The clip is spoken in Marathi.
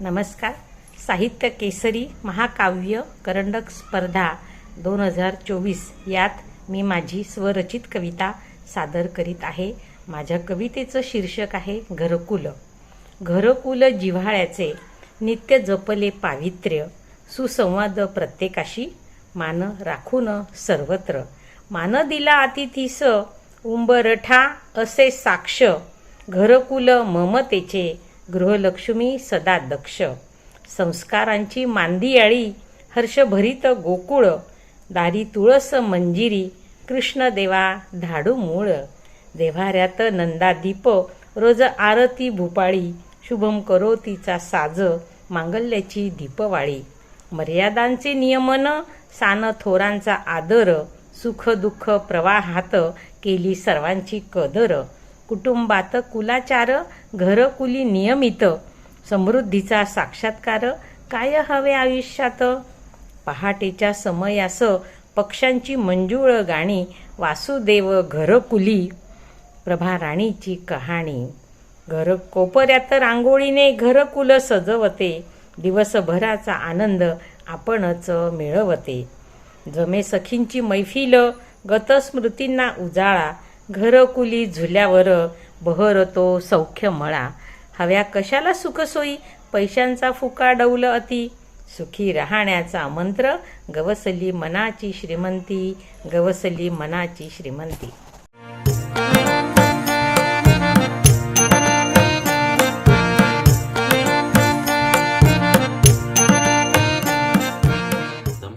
नमस्कार. साहित्य केसरी महाकाव्य करंडक स्पर्धा दोन हजार चोवीस यात मी माझी स्वरचित कविता सादर करीत आहे. माझ्या कवितेचं शीर्षक आहे घरकुल. घरकुल जिव्हाळ्याचे नित्य जपले पावित्र्य सुसंवाद प्रत्येकाशी मान राखून सर्वत्र. मान दिला अतिथीस उंबरठा असे साक्ष घरकुल ममतेचे गृहलक्ष्मी सदा दक्ष संस्कारांची मांदियाळी हर्षभरित गोकुळ दारी तुळस मंजिरी कृष्णदेवा धाडू मूळ. देव्हाऱ्यात नंदादीप रोज आरती भूपाळी शुभम करोतीचा साज मांगल्याची दीपवाळी. मर्यादांचे नियमन सान थोरांचा आदर सुख दुःख प्रवाहात केली सर्वांची कदर. कुटुंबात कुलाचार घरकुली नियमित समृद्धीचा साक्षात्कार काय हवे आयुष्यात? पहाटेच्या समयास पक्ष्यांची मंजुळ गाणी वासुदेव घरकुली प्रभा राणीची कहाणी. घर कोपऱ्यात रांगोळीने घरकुल सजवते दिवसभराचा आनंद आपणच मिळवते. जमे सखींची मैफिल गतस्मृतींना उजाळा घरकुली झुल्यावर बहरतो सौख्य मळा. हव्या कशाला सुखसोयी? पैशांचा फुका डौल अति. सुखी राहण्याचा मंत्र गवसली मनाची श्रीमंती गवसली मनाची श्रीमंती.